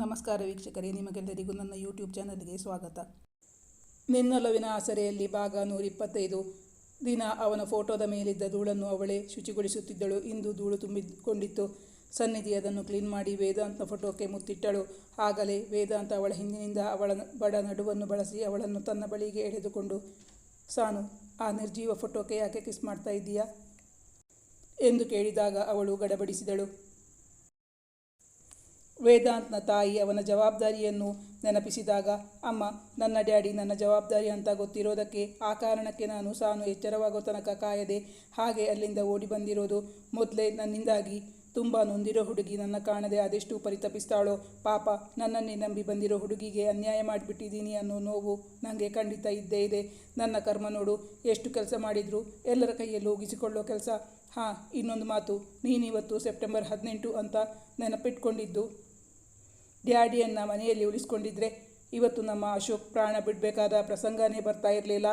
ನಮಸ್ಕಾರ ವೀಕ್ಷಕರೇ, ನಿಮಗೆಲ್ಲರಿಗೂ ನನ್ನ ಯೂಟ್ಯೂಬ್ ಚಾನಲ್ಗೆ ಸ್ವಾಗತ. ನಿನ್ನೊಲವಿನ ಆಸರೆಯಲ್ಲಿ ಭಾಗ ನೂರಿಪ್ಪತ್ತೈದು. ದಿನ ಅವನ ಫೋಟೋದ ಮೇಲಿದ್ದ ಧೂಳನ್ನು ಅವಳೇ ಶುಚಿಗೊಳಿಸುತ್ತಿದ್ದಳು. ಇಂದು ಧೂಳು ತುಂಬಿಕೊಂಡಿತ್ತು. ಸನ್ನಿಧಿ ಅದನ್ನು ಕ್ಲೀನ್ ಮಾಡಿ ವೇದಾಂತ ಫೋಟೋಕ್ಕೆ ಮುತ್ತಿಟ್ಟಳು. ಆಗಲೇ ವೇದಾಂತ ಅವಳ ಹಿಂದಿನಿಂದ ಅವಳ ಬಡ ನಡುವನ್ನು ಬಳಸಿ ಅವಳನ್ನು ತನ್ನ ಬಳಿಗೆ ಎಳೆದುಕೊಂಡು, ಸಾನು, ಆ ನಿರ್ಜೀವ ಫೋಟೋಕ್ಕೆ ಯಾಕೆ ಕಿಸ್ ಮಾಡ್ತಾ ಇದ್ದೀಯಾ? ಎಂದು ಕೇಳಿದಾಗ ಅವಳು ಗಡಬಡಿಸಿದಳು. ವೇದಾಂತ್ನ ತಾಯಿ ಅವನ ಜವಾಬ್ದಾರಿಯನ್ನು ನೆನಪಿಸಿದಾಗ, ಅಮ್ಮ, ನನ್ನ ಡ್ಯಾಡಿ ನನ್ನ ಜವಾಬ್ದಾರಿ ಅಂತ ಗೊತ್ತಿರೋದಕ್ಕೆ ಆ ಕಾರಣಕ್ಕೆ ನಾನು ಸಾನು ಎಚ್ಚರವಾಗೋ ತನಕ ಕಾಯದೆ ಹಾಗೆ ಅಲ್ಲಿಂದ ಓಡಿ ಬಂದಿರೋದು. ಮೊದಲೇ ನನ್ನಿಂದಾಗಿ ತುಂಬ ನೊಂದಿರೋ ಹುಡುಗಿ ನನ್ನ ಕಾಣದೆ ಅದೆಷ್ಟು ಪರಿತಪಿಸ್ತಾಳೋ. ಪಾಪ, ನನ್ನನ್ನೇ ನಂಬಿ ಬಂದಿರೋ ಹುಡುಗಿಗೆ ಅನ್ಯಾಯ ಮಾಡಿಬಿಟ್ಟಿದ್ದೀನಿ ಅನ್ನೋ ನೋವು ನನಗೆ ಖಂಡಿತ ಇದ್ದೇ ಇದೆ. ನನ್ನ ಕರ್ಮ ನೋಡು, ಎಷ್ಟು ಕೆಲಸ ಮಾಡಿದ್ರು ಎಲ್ಲರ ಕೈಯಲ್ಲಿ ಹೋಗಿಸಿಕೊಳ್ಳೋ ಕೆಲಸ. ಹಾಂ, ಇನ್ನೊಂದು ಮಾತು, ನೀನಿವತ್ತು ಸೆಪ್ಟೆಂಬರ್ ಹದಿನೆಂಟು ಅಂತ ನೆನಪಿಟ್ಕೊಂಡಿದ್ದು. ಡ್ಯಾಡಿಯನ್ನು ಮನೆಯಲ್ಲಿ ಉಳಿಸ್ಕೊಂಡಿದ್ರೆ ಇವತ್ತು ನಮ್ಮ ಅಶೋಕ್ ಪ್ರಾಣ ಬಿಡಬೇಕಾದ ಪ್ರಸಂಗನೇ ಬರ್ತಾ ಇರಲಿಲ್ಲ.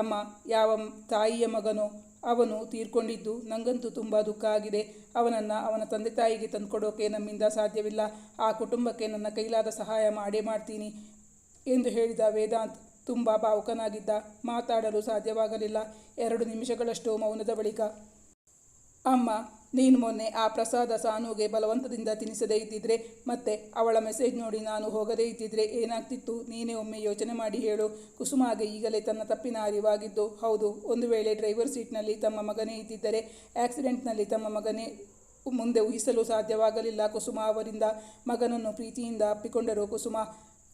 ಅಮ್ಮ, ಯಾವ ತಾಯಿಯ ಮಗನೋ ಅವನು ತೀರ್ಕೊಂಡಿದ್ದು ನನಗಂತೂ ತುಂಬ ದುಃಖ ಆಗಿದೆ. ಅವನನ್ನು ಅವನ ತಂದೆ ತಾಯಿಗೆ ತಂದುಕೊಡೋಕೆ ನಮ್ಮಿಂದ ಸಾಧ್ಯವಿಲ್ಲ. ಆ ಕುಟುಂಬಕ್ಕೆ ನನ್ನ ಕೈಲಾದ ಸಹಾಯ ಮಾಡೇ ಮಾಡ್ತೀನಿ ಎಂದು ಹೇಳಿದ ವೇದಾಂತ್ ತುಂಬ ಭಾವುಕನಾಗಿದ್ದ. ಮಾತಾಡಲು ಸಾಧ್ಯವಾಗಲಿಲ್ಲ. ಎರಡು ನಿಮಿಷಗಳಷ್ಟು ಮೌನದ ಬಳಿಕ, ಅಮ್ಮ ನೀನು ಮೊನ್ನೆ ಆ ಪ್ರಸಾದ ಸಾನುಗೆ ಬಲವಂತದಿಂದ ತಿನ್ನಿಸದೇ ಇದ್ದಿದ್ರೆ, ಮತ್ತೆ ಅವಳ ಮೆಸೇಜ್ ನೋಡಿ ನಾನು ಹೋಗದೇ ಇದ್ದಿದ್ರೆ ಏನಾಗ್ತಿತ್ತು? ನೀನೇ ಒಮ್ಮೆ ಯೋಚನೆ ಮಾಡಿ ಹೇಳು. ಕುಸುಮಾಗೆ ಈಗಲೇ ತನ್ನ ತಪ್ಪಿನ ಅರಿವಾಗಿದ್ದು, ಹೌದು, ಒಂದು ವೇಳೆ ಡ್ರೈವರ್ ಸೀಟ್ನಲ್ಲಿ ತಮ್ಮ ಮಗನೇ ಇದ್ದಿದ್ದರೆ ಆಕ್ಸಿಡೆಂಟ್ನಲ್ಲಿ ತಮ್ಮ ಮಗನೇ ಮುಂದೆ ಊಹಿಸಲು ಸಾಧ್ಯವಾಗಲಿಲ್ಲ. ಕುಸುಮ ಅವರಿಂದ ಮಗನನ್ನು ಪ್ರೀತಿಯಿಂದ ಅಪ್ಪಿಕೊಂಡರು. ಕುಸುಮ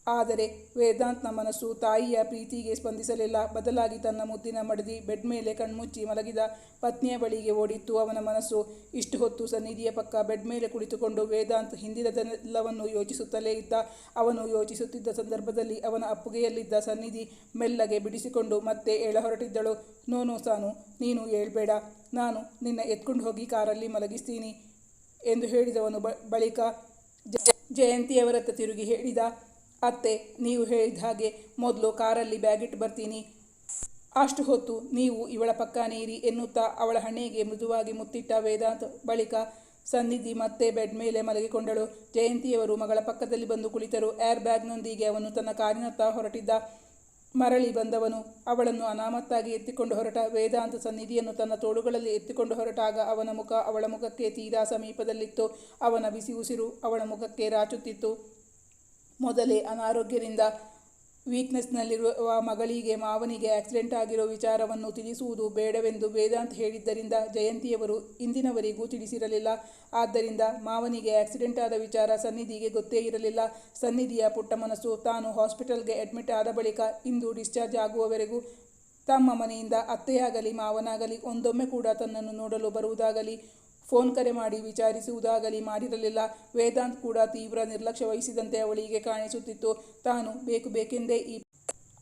ಆದರೆ ವೇದಾಂತ್ನ ಮನಸ್ಸು ತಾಯಿಯ ಪ್ರೀತಿಗೆ ಸ್ಪಂದಿಸಲಿಲ್ಲ. ಬದಲಾಗಿ ತನ್ನ ಮುದ್ದಿನ ಮಡದಿ ಬೆಡ್ ಮೇಲೆ ಕಣ್ಮುಚ್ಚಿ ಮಲಗಿದ ಪತ್ನಿಯ ಬಳಿಗೆ ಓಡಿತ್ತು. ಅವನ ಮನಸ್ಸು ಇಷ್ಟು ಹೊತ್ತು ಸನ್ನಿಧಿಯ ಪಕ್ಕ ಬೆಡ್ ಮೇಲೆ ಕುಳಿತುಕೊಂಡು ವೇದಾಂತ್ ಹಿಂದಿನದೆಲ್ಲವನ್ನು ಯೋಚಿಸುತ್ತಲೇ ಇದ್ದ. ಅವನು ಯೋಚಿಸುತ್ತಿದ್ದ ಸಂದರ್ಭದಲ್ಲಿ ಅವನ ಅಪ್ಪುಗೆಯಲ್ಲಿದ್ದ ಸನ್ನಿಧಿ ಮೆಲ್ಲಗೆ ಬಿಡಿಸಿಕೊಂಡು ಮತ್ತೆ ಏಳ ಹೊರಟಿದ್ದಳು. ನೋನು ಸಾನು, ನೀನು ಹೇಳ್ಬೇಡ. ನಾನು ನಿನ್ನ ಎತ್ಕೊಂಡು ಹೋಗಿ ಕಾರಲ್ಲಿ ಮಲಗಿಸ್ತೀನಿ ಎಂದು ಹೇಳಿದವನು ಬಳಿಕ ಜಯಂತಿಯವರತ್ತ ತಿರುಗಿ ಹೇಳಿದ. ಅತ್ತೆ, ನೀವು ಹೇಳಿದ ಹಾಗೆ ಮೊದಲು ಕಾರಲ್ಲಿ ಬ್ಯಾಗಿಟ್ಟು ಬರ್ತೀನಿ. ಅಷ್ಟು ಹೊತ್ತು ನೀವು ಇವಳ ಪಕ್ಕನೇ ಇರಿ ಎನ್ನುತ್ತಾ ಅವಳ ಹಣೆಗೆ ಮೃದುವಾಗಿ ಮುತ್ತಿಟ್ಟ ವೇದಾಂತ್ ಬಳಿಕ ಸನ್ನಿಧಿ ಮತ್ತೆ ಬೆಡ್ ಮೇಲೆ ಮಲಗಿಕೊಂಡಳು. ಜಯಂತಿಯವರು ಮಗಳ ಪಕ್ಕದಲ್ಲಿ ಬಂದು ಕುಳಿತರು. ಏರ್ ಬ್ಯಾಗ್ನೊಂದಿಗೆ ಅವನು ತನ್ನ ಕಾರಿನತ್ತ ಹೊರಟಿದ್ದ ಮರಳಿ ಬಂದವನು. ಅವಳನ್ನು ಅನಾಮತ್ತಾಗಿ ಎತ್ತಿಕೊಂಡು ಹೊರಟ ವೇದಾಂತ ಸನ್ನಿಧಿಯನ್ನು ತನ್ನ ತೋಳುಗಳಲ್ಲಿ ಎತ್ತಿಕೊಂಡು ಹೊರಟಾಗ ಅವನ ಮುಖ ಅವಳ ಮುಖಕ್ಕೆ ತೀರಾ ಸಮೀಪದಲ್ಲಿತ್ತು. ಅವನ ಬಿಸಿ ಉಸಿರು ಅವಳ ಮುಖಕ್ಕೆ ರಾಚುತ್ತಿತ್ತು. ಮೊದಲೇ ಅನಾರೋಗ್ಯದಿಂದ ವೀಕ್ನೆಸ್ನಲ್ಲಿರುವ ಮಗಳಿಗೆ, ಮಾವನಿಗೆ ಆಕ್ಸಿಡೆಂಟ್ ಆಗಿರೋ ವಿಚಾರವನ್ನು ತಿಳಿಸುವುದು ಬೇಡವೆಂದು ವೇದಾಂತ್ ಹೇಳಿದ್ದರಿಂದ ಜಯಂತಿಯವರು ಇಂದಿನವರೆಗೂ ತಿಳಿಸಿರಲಿಲ್ಲ. ಆದ್ದರಿಂದ ಮಾವನಿಗೆ ಆಕ್ಸಿಡೆಂಟ್ ಆದ ವಿಚಾರ ಸನ್ನಿಧಿಗೆ ಗೊತ್ತೇ ಇರಲಿಲ್ಲ. ಸನ್ನಿಧಿಯ ಪುಟ್ಟ ಮನಸ್ಸು ತಾನು ಹಾಸ್ಪಿಟಲ್ಗೆ ಅಡ್ಮಿಟ್ ಆದ ಬಳಿಕ ಇಂದು ಡಿಸ್ಚಾರ್ಜ್ ಆಗುವವರೆಗೂ ತಮ್ಮ ಮನೆಯಿಂದ ಅತ್ತೆಯಾಗಲಿ, ಮಾವನಾಗಲಿ, ಒಂದೊಮ್ಮೆ ಕೂಡ ತನ್ನನ್ನು ನೋಡಲು ಬರುವುದಾಗಲಿ ಫೋನ್ ಕರೆ ಮಾಡಿ ವಿಚಾರಿಸುವುದಾಗಲಿ ಮಾಡಿರಲಿಲ್ಲ. ವೇದಾಂತ್ ಕೂಡ ತೀವ್ರ ನಿರ್ಲಕ್ಷ್ಯ ವಹಿಸಿದಂತೆ ಅವಳಿಗೆ ಕಾಣಿಸುತ್ತಿತ್ತು. ತಾನು ಬೇಕು, ಬೇಕೆಂದೇ ಈ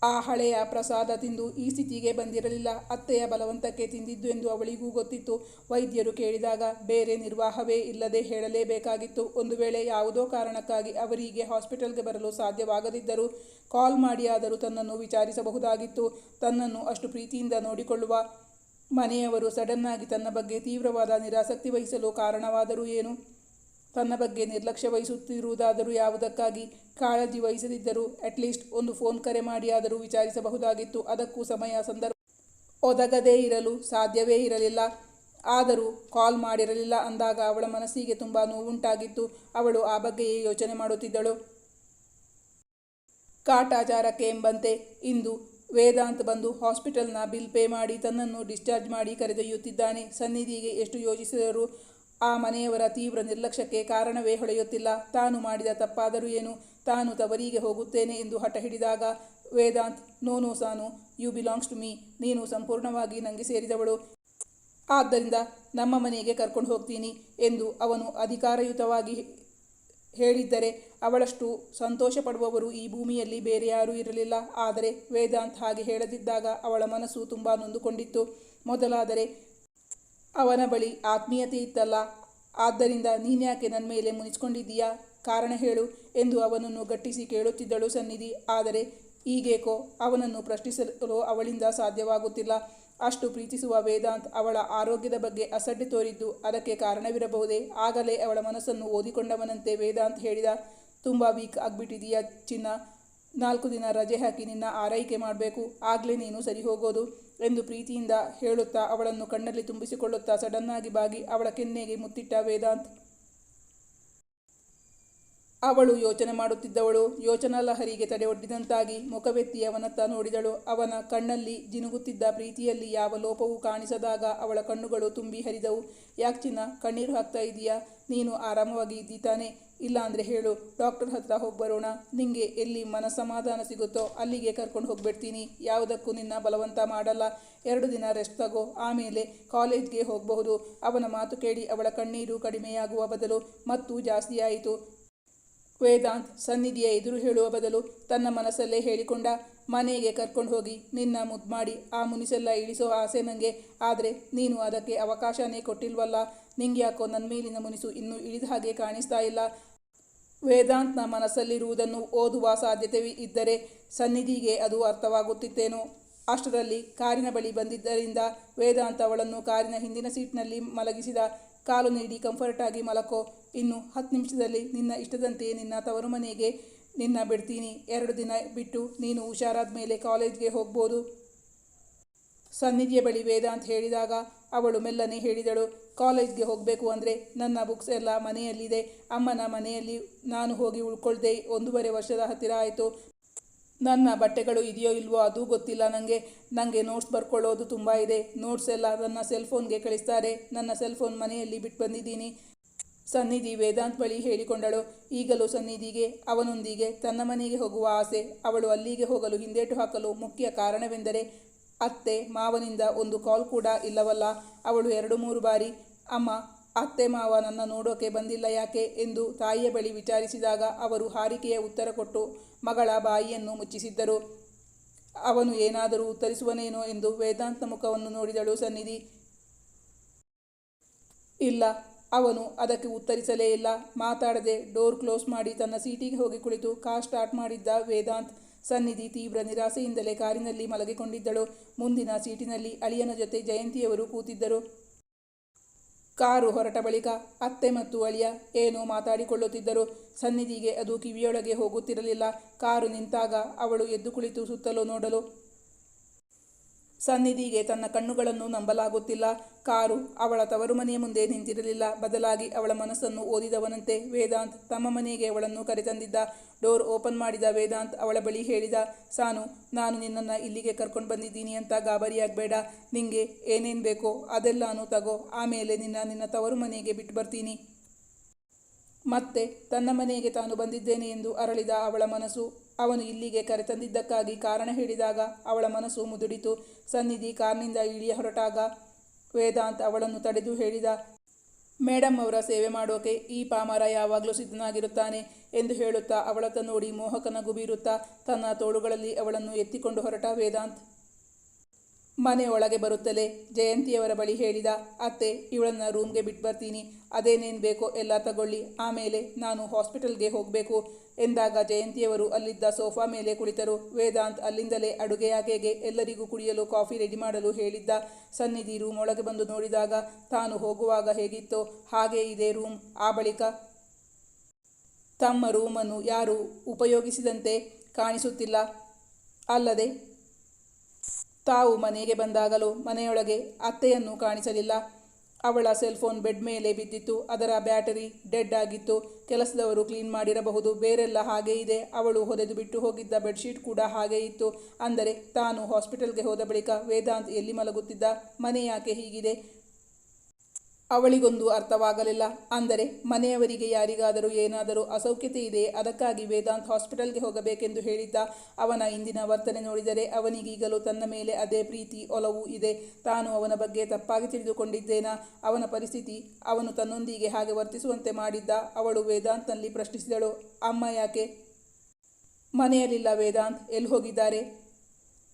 ಆ ಹಳೆಯ ಪ್ರಸಾದ ತಿಂದು ಈ ಸ್ಥಿತಿಗೆ ಬಂದಿರಲಿಲ್ಲ. ಅತ್ತೆಯ ಬಲವಂತಕ್ಕೆ ತಿಂದಿದ್ದು ಎಂದು ಅವಳಿಗೂ ಗೊತ್ತಿತ್ತು. ವೈದ್ಯರು ಕೇಳಿದಾಗ, ಬೇರೆ ನಿರ್ವಾಹವೇ ಇಲ್ಲದೆ ಹೇಳಲೇಬೇಕಾಗಿತ್ತು. ಒಂದು ವೇಳೆ ಯಾವುದೋ ಕಾರಣಕ್ಕಾಗಿ ಅವರಿಗೆ ಹಾಸ್ಪಿಟಲ್ಗೆ ಬರಲು ಸಾಧ್ಯವಾಗದಿದ್ದರೂ ಕಾಲ್ ಮಾಡಿಯಾದರೂ ತನ್ನನ್ನು ವಿಚಾರಿಸಬಹುದಾಗಿತ್ತು. ತನ್ನನ್ನು ಅಷ್ಟು ಪ್ರೀತಿಯಿಂದ ನೋಡಿಕೊಳ್ಳುವ ಮನೆಯವರು ಸಡನ್ನಾಗಿ ತನ್ನ ಬಗ್ಗೆ ತೀವ್ರವಾದ ನಿರಾಸಕ್ತಿ ವಹಿಸಲು ಕಾರಣವಾದರೂ ಏನು? ತನ್ನ ಬಗ್ಗೆ ನಿರ್ಲಕ್ಷ್ಯ ವಹಿಸುತ್ತಿರುವುದಾದರೂ ಯಾವುದಕ್ಕಾಗಿ ಕಾಳಜಿ ವಹಿಸದಿದ್ದರೂ ಅಟ್ಲೀಸ್ಟ್ ಒಂದು ಫೋನ್ ಕರೆ ಮಾಡಿಯಾದರೂ ವಿಚಾರಿಸಬಹುದಾಗಿತ್ತು. ಅದಕ್ಕೂ ಸಮಯ, ಸಂದರ್ಭ ಒದಗದೇ ಇರಲು ಸಾಧ್ಯವೇ ಇರಲಿಲ್ಲ. ಆದರೂ ಕಾಲ್ ಮಾಡಿರಲಿಲ್ಲ ಅಂದಾಗ ಅವಳ ಮನಸ್ಸಿಗೆ ತುಂಬ ನೋವುಂಟಾಗಿತ್ತು. ಅವಳು ಆ ಬಗ್ಗೆಯೇ ಯೋಚನೆ ಮಾಡುತ್ತಿದ್ದಳು. ಕಾಟಾಚಾರಕ್ಕೆ ಎಂಬಂತೆ ಇಂದು ವೇದಾಂತ್ ಬಂದು ಹಾಸ್ಪಿಟಲ್ನ ಬಿಲ್ ಪೇ ಮಾಡಿ ತನ್ನನ್ನು ಡಿಸ್ಚಾರ್ಜ್ ಮಾಡಿ ಕರೆದೊಯ್ಯುತ್ತಿದ್ದಾನೆ. ಸನ್ನಿಧಿಗೆ ಎಷ್ಟು ಯೋಚಿಸಿದರೂ ಆ ಮನೆಯವರ ತೀವ್ರ ನಿರ್ಲಕ್ಷ್ಯಕ್ಕೆ ಕಾರಣವೇ ಹೊಳೆಯುತ್ತಿಲ್ಲ. ತಾನು ಮಾಡಿದ ತಪ್ಪಾದರೂ ಏನು? ತಾನು ತವರಿಗೆ ಹೋಗುತ್ತೇನೆ ಎಂದು ಹಠ ಹಿಡಿದಾಗ, Vedant, no no, Sanu, you belongs to me, ನೀನು ಸಂಪೂರ್ಣವಾಗಿ ನನಗೆ ಸೇರಿದವಳು. ಆದ್ದರಿಂದ ನಮ್ಮ ಮನೆಗೆ ಕರ್ಕೊಂಡು ಹೋಗ್ತೀನಿ ಎಂದು ಅವನು ಅಧಿಕಾರಯುತವಾಗಿ ಹೇಳಿದ್ದರೆ ಅವಳಷ್ಟು ಸಂತೋಷ ಪಡುವವರು ಈ ಭೂಮಿಯಲ್ಲಿ ಬೇರೆ ಯಾರೂ ಇರಲಿಲ್ಲ. ಆದರೆ ವೇದಾಂತ್ ಹಾಗೆ ಹೇಳದಿದ್ದಾಗ ಅವಳ ಮನಸ್ಸು ತುಂಬ ನೊಂದುಕೊಂಡಿತ್ತು. ಮೊದಲಾದರೆ ಅವನ ಬಳಿ ಆತ್ಮೀಯತೆ ಇತ್ತಲ್ಲ. ಆದ್ದರಿಂದ ನೀನ್ಯಾಕೆ ನನ್ನ ಮೇಲೆ ಮುನಿಸ್ಕೊಂಡಿದ್ದೀಯಾ? ಕಾರಣ ಹೇಳು ಎಂದು ಅವನನ್ನು ಗಟ್ಟಿಸಿ ಕೇಳುತ್ತಿದ್ದಳು ಸನ್ನಿಧಿ. ಆದರೆ ಈಗೇಕೋ ಅವನನ್ನು ಪ್ರಶ್ನಿಸಲು ಅವಳಿಂದ ಸಾಧ್ಯವಾಗುತ್ತಿಲ್ಲ. ಅಷ್ಟು ಪ್ರೀತಿಸುವ ವೇದಾಂತ್ ಅವಳ ಆರೋಗ್ಯದ ಬಗ್ಗೆ ಅಸಡ್ಡೆ ತೋರಿದ್ದು ಅದಕ್ಕೆ ಕಾರಣವಿರಬಹುದೇ? ಆಗಲೇ ಅವಳ ಮನಸ್ಸನ್ನು ಓದಿಕೊಂಡವನಂತೆ ವೇದಾಂತ್ ಹೇಳಿದ, ತುಂಬ ವೀಕ್ ಆಗಿಬಿಟ್ಟಿದೀಯ ಚಿನ್ನ. ನಾಲ್ಕು ದಿನ ರಜೆ ಹಾಕಿ ನಿನ್ನ ಆರೈಕೆ ಮಾಡಬೇಕು. ಆಗಲೇ ನೀನು ಸರಿ ಹೋಗೋದು ಎಂದು ಪ್ರೀತಿಯಿಂದ ಹೇಳುತ್ತಾ ಅವಳನ್ನು ಕಣ್ಣಲ್ಲಿ ತುಂಬಿಸಿಕೊಳ್ಳುತ್ತಾ ಸಡನ್ನಾಗಿ ಬಾಗಿ ಅವಳ ಕೆನ್ನೆಗೆ ಮುತ್ತಿಟ್ಟ ವೇದಾಂತ್. ಅವಳು ಯೋಚನೆ ಮಾಡುತ್ತಿದ್ದವಳು ಯೋಚನಾ ಲಹರಿಗೆ ತಡೆಯೊಡ್ಡಿದಂತಾಗಿ ಮುಖವೆತ್ತಿ ಅವನತ್ತ ನೋಡಿದಳು. ಅವನ ಕಣ್ಣಲ್ಲಿ ಜಿನುಗುತ್ತಿದ್ದ ಪ್ರೀತಿಯಲ್ಲಿ ಯಾವ ಲೋಪವೂ ಕಾಣಿಸದಾಗ ಅವಳ ಕಣ್ಣುಗಳು ತುಂಬಿ ಹರಿದವು. ಯಾಕೆ ಚಿನ್ನ, ಕಣ್ಣೀರು ಹಾಕ್ತಾ ಇದೀಯಾ? ನೀನು ಆರಾಮವಾಗಿ ಇದ್ದೀತಾನೆ ಇಲ್ಲಾಂದ್ರೆ ಹೇಳು, ಡಾಕ್ಟರ್ ಹತ್ರ ಹೋಗ್ಬರೋಣ. ನಿಂಗೆ ಎಲ್ಲಿ ಮನಸಮಾಧಾನ ಸಿಗುತ್ತೋ ಅಲ್ಲಿಗೆ ಕರ್ಕೊಂಡು ಹೋಗ್ಬಿಡ್ತೀನಿ. ಯಾವುದಕ್ಕೂ ನಿನ್ನ ಬಲವಂತ ಮಾಡಲ್ಲ. ಎರಡು ದಿನ ರೆಸ್ಟ್ ತಗೋ. ಆಮೇಲೆ ಕಾಲೇಜ್ಗೆ ಹೋಗಬಹುದು. ಅವನ ಮಾತು ಕೇಳಿ ಅವಳ ಕಣ್ಣೀರು ಕಡಿಮೆಯಾಗುವ ಬದಲು ಮತ್ತು ಜಾಸ್ತಿಯಾಯಿತು ವೇದಾಂತ್ ಸನ್ನಿಧಿಯ ಎದುರು ಹೇಳುವ ಬದಲು ತನ್ನ ಮನಸ್ಸಲ್ಲೇ ಹೇಳಿಕೊಂಡ, ಮನೆಗೆ ಕರ್ಕೊಂಡು ಹೋಗಿ ನಿನ್ನ ಮುದ್ದು ಮಾಡಿ ಆ ಮುನಿಸೆಲ್ಲ ಇಳಿಸೋ ಆಸೆ ನನಗೆ ಆದರೆ ನೀನು ಅದಕ್ಕೆ ಅವಕಾಶನೇ ಕೊಟ್ಟಿಲ್ವಲ್ಲ. ನಿಂಗೆ ಯಾಕೋ ನನ್ನ ಮೇಲಿನ ಮುನಿಸು ಇನ್ನೂ ಇಳಿದ ಹಾಗೆ ಕಾಣಿಸ್ತಾ ಇಲ್ಲ. ವೇದಾಂತ್ನ ಮನಸ್ಸಲ್ಲಿರುವುದನ್ನು ಓದುವ ಸಾಧ್ಯತೆ ಇದ್ದರೆ ಸನ್ನಿಧಿಗೆ ಅದು ಅರ್ಥವಾಗುತ್ತಿತ್ತೇನೋ. ಅಷ್ಟರಲ್ಲಿ ಕಾರಿನ ಬಳಿ ಬಂದಿದ್ದರಿಂದ ವೇದಾಂತ್ ಅವಳನ್ನು ಕಾರಿನ ಹಿಂದಿನ ಸೀಟ್ನಲ್ಲಿ ಮಲಗಿಸಿದ. ಕಾಲು ನೀಡಿ ಕಂಫರ್ಟಾಗಿ ಮಲಕೋ. ಇನ್ನು ಹತ್ತು ನಿಮಿಷದಲ್ಲಿ ನಿನ್ನ ಇಷ್ಟದಂತೆ ನಿನ್ನ ತವರು ಮನೆಗೆ ನಿನ್ನ ಬಿಡ್ತೀನಿ. ಎರಡು ದಿನ ಬಿಟ್ಟು ನೀನು ಹುಷಾರಾದ ಮೇಲೆ ಕಾಲೇಜ್ಗೆ ಹೋಗ್ಬೋದು. ಸನ್ನಿಧಿಯ ಬಳಿ ವೇದಾಂತ್ ಹೇಳಿದಾಗ ಅವಳು ಮೆಲ್ಲನೆ ಹೇಳಿದಳು, ಕಾಲೇಜ್ಗೆ ಹೋಗಬೇಕು ಅಂದರೆ ನನ್ನ ಬುಕ್ಸ್ ಎಲ್ಲ ಮನೆಯಲ್ಲಿದೆ. ಅಮ್ಮನ ಮನೆಯಲ್ಲಿ ನಾನು ಹೋಗಿ ಉಳ್ಕೊಳ್ದೆ. ಒಂದೂವರೆ ವರ್ಷದ ಹತ್ತಿರ ಆಯಿತು. ನನ್ನ ಬಟ್ಟೆಗಳು ಇದೆಯೋ ಇಲ್ವೋ ಅದು ಗೊತ್ತಿಲ್ಲ ನನಗೆ ನನಗೆ ನೋಟ್ಸ್ ಬರ್ಕೊಳ್ಳೋದು ತುಂಬ ಇದೆ. ನೋಟ್ಸ್ ಎಲ್ಲ ನನ್ನ ಸೆಲ್ಫೋನ್ಗೆ ಕಳಿಸ್ತಾರೆ. ನನ್ನ ಸೆಲ್ಫೋನ್ ಮನೆಯಲ್ಲಿ ಬಿಟ್ಟು ಬಂದಿದ್ದೀನಿ. ಸನ್ನಿಧಿ ವೇದಾಂತ್ ಬಳಿ ಹೇಳಿಕೊಂಡಳು. ಈಗಲೂ ಸನ್ನಿಧಿಗೆ, ಅವನೊಂದಿಗೆ, ತನ್ನ ಮನೆಗೆ ಹೋಗುವ ಆಸೆ, ಅವಳು ಅಲ್ಲಿಗೆ ಹೋಗಲು ಹಿಂದೇಟು ಹಾಕಲು ಮುಖ್ಯ ಕಾರಣವೆಂದರೆ ಅತ್ತೆ ಮಾವನಿಂದ ಒಂದು ಕಾಲ್ ಕೂಡ ಇಲ್ಲವಲ್ಲ. ಅವಳು ಎರಡು ಮೂರು ಬಾರಿ, ಅಮ್ಮ, ಅತ್ತೆ ಮಾವ ನನ್ನ ನೋಡೋಕೆ ಬಂದಿಲ್ಲ ಯಾಕೆ? ಎಂದು ತಾಯಿಯ ಬಳಿ ವಿಚಾರಿಸಿದಾಗ ಅವರು ಹಾರಿಕೆಯ ಉತ್ತರ ಕೊಟ್ಟು ಮಗಳ ಬಾಯಿಯನ್ನು ಮುಚ್ಚಿಸಿದ್ದರು. ಅವನು ಏನಾದರೂ ಉತ್ತರಿಸುವನೇನೋ? ಎಂದು ವೇದಾಂತ ಮುಖವನ್ನು ನೋಡಿದಳು ಸನ್ನಿಧಿ. ಇಲ್ಲ ಅವನು ಅದಕ್ಕೆ ಉತ್ತರಿಸಲೇ ಇಲ್ಲ. ಮಾತಾಡದೆ ಡೋರ್ ಕ್ಲೋಸ್ ಮಾಡಿ ತನ್ನ ಸೀಟಿಗೆ ಹೋಗಿ ಕುಳಿತು ಕಾರ್ ಸ್ಟಾರ್ಟ್ ಮಾಡಿದ್ದ ವೇದಾಂತ್ ಸನ್ನಿಧಿ ತೀವ್ರ ನಿರಾಸೆಯಿಂದಲೇ ಕಾರಿನಲ್ಲಿ ಮಲಗಿಕೊಂಡಿದ್ದಳು. ಮುಂದಿನ ಸೀಟಿನಲ್ಲಿ ಅಳಿಯನ ಜೊತೆ ಜಯಂತಿಯವರು ಕೂತಿದ್ದರು. ಕಾರು ಹೊರಟ ಬಳಿಕ ಅತ್ತೆ ಮತ್ತು ಅಳಿಯ ಏನೋ ಮಾತಾಡಿಕೊಳ್ಳುತ್ತಿದ್ದರು. ಸನ್ನಿಧಿಗೆ ಅದು ಕಿವಿಯೊಳಗೆ ಹೋಗುತ್ತಿರಲಿಲ್ಲ. ಕಾರು ನಿಂತಾಗ ಅವಳು ಎದ್ದು ಕುಳಿತು ಸುತ್ತಲೂ ನೋಡಲು ಸನ್ನಿಧಿಗೆ ತನ್ನ ಕಣ್ಣುಗಳನ್ನು ನಂಬಲಾಗುತ್ತಿಲ್ಲ. ಕಾರು ಅವಳ ತವರು ಮನೆಯ ಮುಂದೆ ನಿಂತಿರಲಿಲ್ಲ. ಬದಲಾಗಿ ಅವಳ ಮನಸ್ಸನ್ನು ಓದಿದವನಂತೆ ವೇದಾಂತ್ ತಮ್ಮ ಮನೆಗೆ ಅವಳನ್ನು ಕರೆತಂದಿದ್ದ. ಡೋರ್ ಓಪನ್ ಮಾಡಿದ ವೇದಾಂತ್ ಅವಳ ಬಳಿ ಹೇಳಿದ, ಸಾನು, ನಾನು ನಿನ್ನನ್ನು ಇಲ್ಲಿಗೆ ಕರ್ಕೊಂಡು ಬಂದಿದ್ದೀನಿ ಅಂತ ಗಾಬರಿಯಾಗಬೇಡ. ನಿಂಗೆ ಏನೇನು ಬೇಕೋ ಅದೆಲ್ಲಾನು ತಗೋ. ಆಮೇಲೆ ನಿನ್ನ ನಿನ್ನ ತವರು ಮನೆಗೆ ಬಿಟ್ಟು ಬರ್ತೀನಿ. ಮತ್ತೆ ತನ್ನ ಮನೆಗೆ ತಾನು ಬಂದಿದ್ದೇನೆ ಎಂದು ಅರಳಿದ ಅವಳ ಮನಸ್ಸು, ಅವನು ಇಲ್ಲಿಗೆ ಕರೆತಂದಿದ್ದಕ್ಕಾಗಿ ಕಾರಣ ಹೇಳಿದಾಗ ಅವಳ ಮನಸ್ಸು ಮುದುಡಿತು. ಸನ್ನಿಧಿ ಕಾರ್ನಿಂದ ಇಳಿಯ ಹೊರಟಾಗ ವೇದಾಂತ್ ಅವಳನ್ನು ತಡೆದು ಹೇಳಿದ ಮೇಡಮ್ ಅವರ ಸೇವೆ ಮಾಡೋಕೆ ಈ ಪಾಮರ ಯಾವಾಗಲೂ ಸಿದ್ಧನಾಗಿರುತ್ತಾನೆ ಎಂದು ಹೇಳುತ್ತಾ ಅವಳತ್ತ ನೋಡಿ ಮೋಹಕನ ಗುಬೀರುತ್ತಾ ತನ್ನ ತೋಳುಗಳಲ್ಲಿ ಅವಳನ್ನು ಎತ್ತಿಕೊಂಡು ಹೊರಟ ವೇದಾಂತ್. ಮನೆ ಒಳಗೆ ಬರುತ್ತಲೇ ಜಯಂತಿಯವರ ಬಳಿ ಹೇಳಿದ, ಅತ್ತೆ, ಇವಳನ್ನು ರೂಮ್ಗೆ ಬಿಟ್ಟು ಬರ್ತೀನಿ. ಅದೇನೇನು ಬೇಕೋ ಎಲ್ಲ ತಗೊಳ್ಳಿ. ಆಮೇಲೆ ನಾನು ಹಾಸ್ಪಿಟಲ್ಗೆ ಹೋಗಬೇಕು. ಎಂದಾಗ ಜಯಂತಿಯವರು ಅಲ್ಲಿದ್ದ ಸೋಫಾ ಮೇಲೆ ಕುಳಿತರು. ವೇದಾಂತ್ ಅಲ್ಲಿಂದಲೇ ಅಡುಗೆಯಾಗೆಗೆ ಎಲ್ಲರಿಗೂ ಕುಡಿಯಲು ಕಾಫಿ ರೆಡಿ ಮಾಡಲು ಹೇಳಿದ್ದ. ಸನ್ನಿಧಿ ರೂಮ್ ಒಳಗೆ ಬಂದು ನೋಡಿದಾಗ ತಾನು ಹೋಗುವಾಗ ಹೇಗಿತ್ತೋ ಹಾಗೇ ಇದೆ ರೂಮ್ ಆ ಬಳಿಕ ತಮ್ಮ ರೂಮನ್ನು ಯಾರೂ ಉಪಯೋಗಿಸಿದಂತೆ ಕಾಣಿಸುತ್ತಿಲ್ಲ. ಅಲ್ಲದೆ ತಾವು ಮನೆಗೆ ಬಂದಾಗಲೂ ಮನೆಯೊಳಗೆ ಅತ್ತೆಯನ್ನು ಕಾಣಿಸಲಿಲ್ಲ. ಅವಳ ಸೆಲ್ಫೋನ್ ಬೆಡ್ ಮೇಲೆ ಬಿದ್ದಿತ್ತು. ಅದರ ಬ್ಯಾಟರಿ ಡೆಡ್ ಆಗಿತ್ತು. ಕೆಲಸದವರು ಕ್ಲೀನ್ ಮಾಡಿರಬಹುದು. ಬೇರೆಲ್ಲ ಹಾಗೇ ಇದೆ. ಅವಳು ಹೊದೆದು ಬಿಟ್ಟು ಹೋಗಿದ್ದ ಬೆಡ್ಶೀಟ್ ಕೂಡ ಹಾಗೇ ಇತ್ತು. ಅಂದರೆ ತಾನು ಹಾಸ್ಪಿಟಲ್ಗೆ ಹೋದ ಬಳಿಕ ವೇದಾಂತ್ ಎಲ್ಲಿ ಮಲಗುತ್ತಿದ್ದ? ಮನೆ ಯಾಕೆ ಹೀಗಿದೆ? ಅವಳಿಗೊಂದು ಅರ್ಥವಾಗಲಿಲ್ಲ. ಅಂದರೆ, ಮನೆಯವರಿಗೆ ಯಾರಿಗಾದರೂ ಏನಾದರೂ ಅಸೌಖ್ಯತೆ ಇದೆ, ಅದಕ್ಕಾಗಿ ವೇದಾಂತ್ ಹಾಸ್ಪಿಟಲ್ಗೆ ಹೋಗಬೇಕೆಂದು ಹೇಳಿದ್ದ. ಅವನ ಇಂದಿನ ವರ್ತನೆ ನೋಡಿದರೆ ಅವನಿಗೀಗಲೂ ತನ್ನ ಮೇಲೆ ಅದೇ ಪ್ರೀತಿ, ಒಲವು ಇದೆ. ತಾನು ಅವನ ಬಗ್ಗೆ ತಪ್ಪಾಗಿ ತಿಳಿದುಕೊಂಡಿದ್ದೇನಾ? ಅವನ ಪರಿಸ್ಥಿತಿ, ಅವನು ತನ್ನೊಂದಿಗೆ ಹಾಗೆ ವರ್ತಿಸುವಂತೆ ಮಾಡಿದ್ದ. ಅವಳು ವೇದಾಂತ್ನಲ್ಲಿ ಪ್ರಶ್ನಿಸಿದಳು, ಅಮ್ಮ ಯಾಕೆ? ಮನೆಯಲ್ಲಿಲ್ಲ ವೇದಾಂತ್, ಎಲ್ಲಿ ಹೋಗಿದ್ದಾರೆ?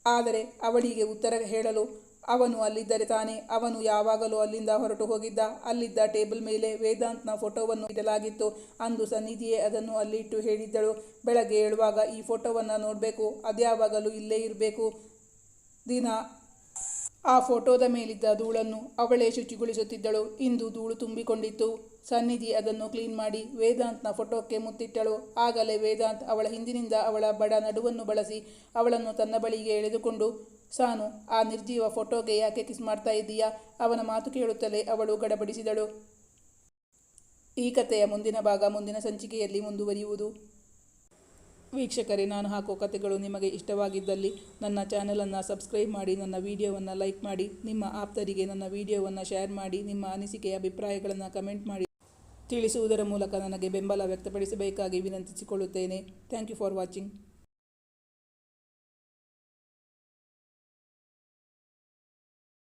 ಆದರೆ, ಅವಳಿಗೆ ಉತ್ತರ ಹೇಳಲು ಅವನು ಅಲ್ಲಿದ್ದರೆ ತಾನೆ, ಅವನು ಯಾವಾಗಲೂ ಅಲ್ಲಿಂದ ಹೊರಟು ಹೋಗಿದ್ದ. ಅಲ್ಲಿದ್ದ ಟೇಬಲ್ ಮೇಲೆ ವೇದಾಂತ್ನ ಫೋಟೋವನ್ನು ಇಡಲಾಗಿತ್ತು. ಅಂದು ಸನ್ನಿಧಿಯೇ ಅದನ್ನು ಅಲ್ಲಿಟ್ಟು ಹೇಳಿದ್ದಳು. ಬೆಳಗ್ಗೆ ಏಳುವಾಗ ಈ ಫೋಟೋವನ್ನು ನೋಡಬೇಕು. ಅದ್ಯಾವಾಗಲೂ ಇಲ್ಲೇ ಇರಬೇಕು. ದಿನ. ಆ ಫೋಟೋದ ಮೇಲಿದ್ದ ಧೂಳನ್ನು ಅವಳೇ ಶುಚಿಗೊಳಿಸುತ್ತಿದ್ದಳು. ಇಂದು ಧೂಳು ತುಂಬಿಕೊಂಡಿತ್ತು. ಸನ್ನಿಧಿ ಅದನ್ನು ಕ್ಲೀನ್ ಮಾಡಿ ವೇದಾಂತ್ನ ಫೋಟೋಕ್ಕೆ ಮುತ್ತಿಟ್ಟಳು. ಆಗಲೇ ವೇದಾಂತ್ ಅವಳ ಹಿಂದಿನಿಂದ ಅವಳ ಬಡ ನಡುವನ್ನು ಬಳಸಿ ಅವಳನ್ನು ತನ್ನ ಬಳಿಗೆ ಎಳೆದುಕೊಂಡು ಸಾನು, ಆ ನಿರ್ಜೀವ ಫೋಟೋಗೆ ಯಾಕೆ ಕಿಸ್ ಮಾಡ್ತಾ ಇದ್ದೀಯಾ? ಅವನ ಮಾತು ಕೇಳುತ್ತಲೇ ಅವಳು ಗಡಬಡಿಸಿದಳು. ಈ ಕಥೆಯ ಮುಂದಿನ ಭಾಗ ಮುಂದಿನ ಸಂಚಿಕೆಯಲ್ಲಿ ಮುಂದುವರಿಯುವುದು. ವೀಕ್ಷಕರೇ, ನಾನು ಹಾಕೋ ಕಥೆಗಳು ನಿಮಗೆ ಇಷ್ಟವಾಗಿದ್ದಲ್ಲಿ ನನ್ನ ಚಾನಲನ್ನು ಸಬ್ಸ್ಕ್ರೈಬ್ ಮಾಡಿ, ನನ್ನ ವಿಡಿಯೋವನ್ನು ಲೈಕ್ ಮಾಡಿ, ನಿಮ್ಮ ಆಪ್ತರಿಗೆ ನನ್ನ ವಿಡಿಯೋವನ್ನು ಶೇರ್ ಮಾಡಿ, ನಿಮ್ಮ ಅನಿಸಿಕೆಯ ಅಭಿಪ್ರಾಯಗಳನ್ನು ಕಮೆಂಟ್ ಮಾಡಿ. ತಿಳಿಸುವುದರ ಮೂಲಕ ನನಗೆ ಬೆಂಬಲ ವ್ಯಕ್ತಪಡಿಸಬೇಕಾಗಿ ವಿನಂತಿಸಿಕೊಳ್ಳುತ್ತೇನೆ. Thank you for watching.